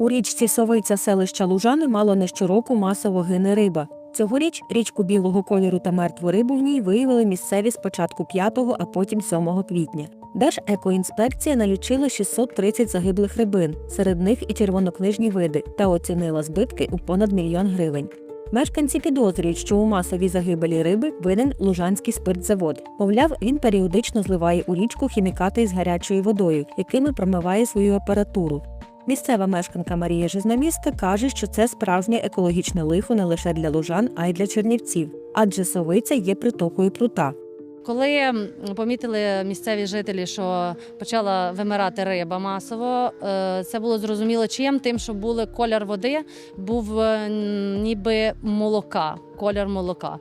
У річці Совиця селища Лужани мало не щороку масово гине риба. Цьогоріч річку білого кольору та мертву рибу в ній виявили місцеві з початку 5, а потім 7 квітня. Держекоінспекція налічила 630 загиблих рибин, серед них і червонокнижні види, та оцінила збитки у понад мільйон гривень. Мешканці підозрюють, що у масовій загибелі риби винен Лужанський спиртзавод. Мовляв, він періодично зливає у річку хімікати із гарячою водою, якими промиває свою апаратуру. Місцева мешканка Марія Жизноміска каже, що це справжнє екологічне лихо не лише для лужан, а й для чернівців, адже совиця є притокою прута. Коли помітили місцеві жителі, що почала вимирати риба масово, е, це було зрозуміло чим, тим, що були колір води, був е, ніби молока, колір молока.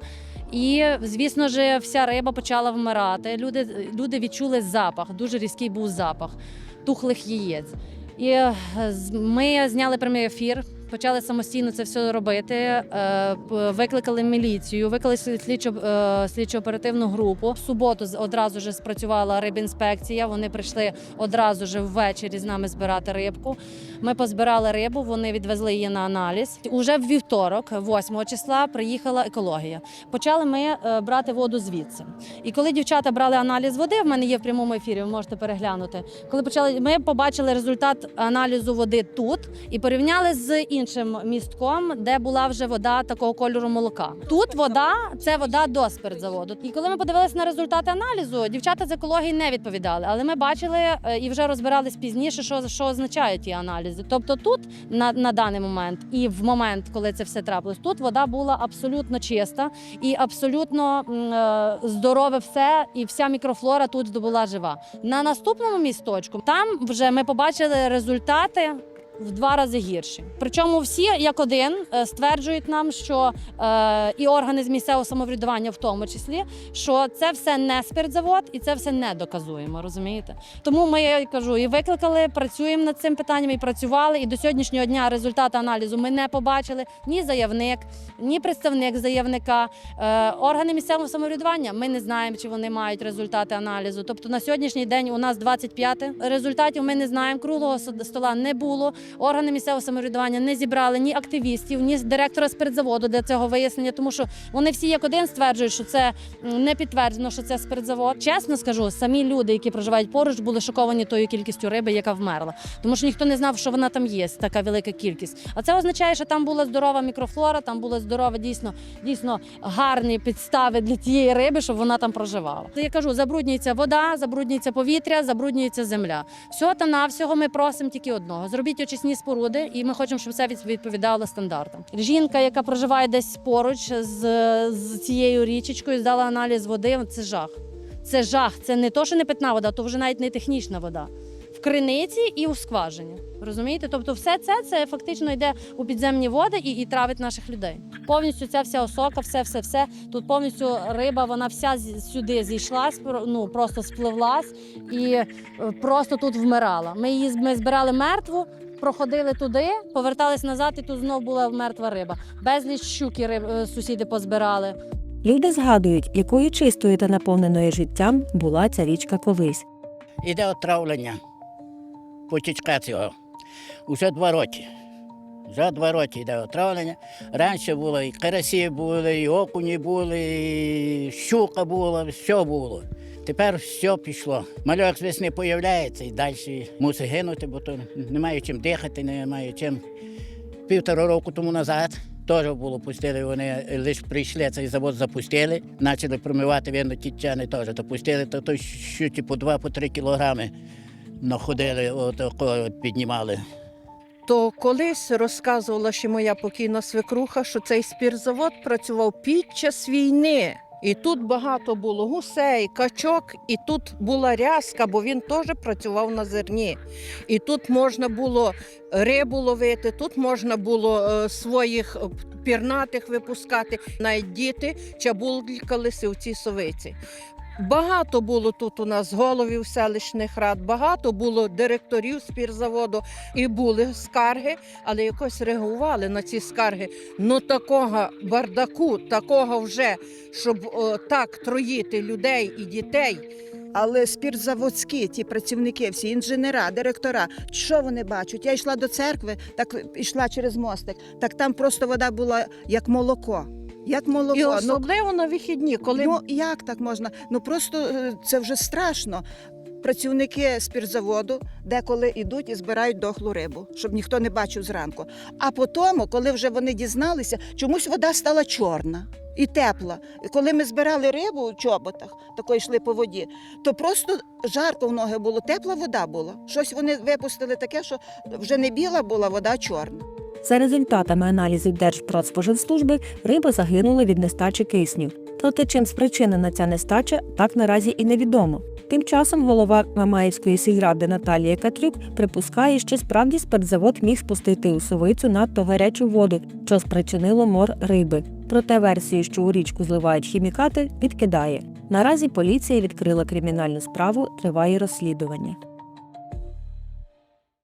І, звісно ж, вся риба почала вмирати. Люди, люди відчули запах, дуже різкий був запах тухлих яєць. І е, ми зняли прямий ефір. Почали самостійно це все робити. е, Викликали міліцію, викликали слідчо е, слідчо-оперативну групу. В суботу одразу ж спрацювала рибінспекція. Вони прийшли одразу ж ввечері з нами збирати рибку. Ми позбирали рибу, вони відвезли її на аналіз. Уже в вівторок, 8 числа, приїхала екологія. Почали ми е, брати воду звідси. І коли дівчата брали аналіз води, в мене є в прямому ефірі, ви можете переглянути. Коли почали, ми побачили результат аналізу води тут і порівняли з іншим містком, де була вже вода такого кольору молока. Тут вода це вода до спиртзаводу. І коли ми подивилися на результати аналізу, дівчата з екології не відповідали. Але ми бачили е, і вже розбирались пізніше, що, що означають ті аналізи. Тобто тут на, на даний момент і в момент, коли це все трапилось, тут вода була абсолютно чиста і абсолютно е, здорове все, і вся мікрофлора тут була жива. На наступному місточку там вже ми побачили результати. В два рази гірші. Причому всі як один е, стверджують нам, що е, і органи з місцевого самоврядування, в тому числі, що це все не спиртзавод і це все не доказуємо. Розумієте? Тому ми я кажу, і викликали, працюємо над цим питанням і працювали. І до сьогоднішнього дня результати аналізу ми не побачили ні заявник, ні представник заявника. Е, органи місцевого самоврядування ми не знаємо, чи вони мають результати аналізу. Тобто на сьогоднішній день у нас 25 результатів. Ми не знаємо. Круглого стола не було. Органи місцевого самоврядування не зібрали ні активістів, ні директора спиртзаводу для цього вияснення, тому що вони всі як один стверджують, що це не підтверджено, що це спиртзавод. Чесно скажу, самі люди, які проживають поруч, були шоковані тою кількістю риби, яка вмерла, тому що ніхто не знав, що вона там є, така велика кількість. А це означає, що там була здорова мікрофлора, там були здорові дійсно дійсно гарні підстави для тієї риби, щоб вона там проживала. Я кажу, забруднюється вода, забруднюється повітря, забруднюється земля. Всього та навсього ми просимо тільки одного: зробіть очисні споруди, і ми хочемо, щоб все відповідало стандартам. Жінка, яка проживає десь поруч з, з цією річечкою, здала аналіз води. Це жах. Це жах. Це не то, що не питна вода, то вже навіть не технічна вода. В криниці і у скважині. Розумієте? Тобто, все це це фактично йде у підземні води і, і травить наших людей. Повністю ця вся осока, все, все, все. Тут повністю риба, вона вся сюди зійшлась, ну просто спливлась і е, просто тут вмирала. Ми її ми збирали мертву, проходили туди, повертались назад, і тут знов була мертва риба. Безліч щуки риб, е, сусіди позбирали. Люди згадують, якою чистою та наповненою життям була ця річка колись. Іде отравлення потічка цього. Уже два роки. Вже два роки йде отравлення. Раніше було і карасі були, і окуні були, і щука була, все було. Тепер все пішло. Мальок з весни появляється і далі мусить гинути, бо то немає чим дихати, немає чим. Півтора року тому назад теж було пустили. Вони лише прийшли, цей завод запустили, почали промивати видно, тітчани теж то пустили, то, то щуті по 2-3 кілограми находили, отако от піднімали. То колись розказувала ще моя покійна свекруха, що цей спіртзавод працював під час війни. І тут багато було гусей, качок, і тут була рязка, бо він теж працював на зерні. І тут можна було рибу ловити, тут можна було е, своїх е, пірнатих випускати. Навіть діти чабулькалися в цій совиці. Багато було тут у нас головів селищних рад, багато було директорів спіртзаводу і були скарги, але якось реагували на ці скарги. Ну такого бардаку, такого вже, щоб о, так троїти людей і дітей. Але спіртзаводські ті працівники, всі інженера, директора, що вони бачать? Я йшла до церкви, так йшла через мостик. Так там просто вода була як молоко. Як молоко. І Ну, особливо на вихідні, коли Ну як так можна? Ну просто е, це вже страшно. Працівники спіртзаводу деколи йдуть і збирають дохлу рибу, щоб ніхто не бачив зранку. А потім, коли вже вони дізналися, чомусь вода стала чорна і тепла. І коли ми збирали рибу в чоботах, тако йшли по воді, то просто жарко в ноги було, тепла вода була. Щось вони випустили таке, що вже не біла була вода, а чорна. За результатами аналізів Держпродспоживслужби риба загинула від нестачі кисню. Проте чим спричинена ця нестача, так наразі і невідомо. Тим часом голова Мамаївської сільради Наталія Катрюк припускає, що справді спиртзавод міг спустити у совицю надто гарячу воду, що спричинило мор риби. Проте версію, що у річку зливають хімікати, відкидає. Наразі поліція відкрила кримінальну справу, триває розслідування.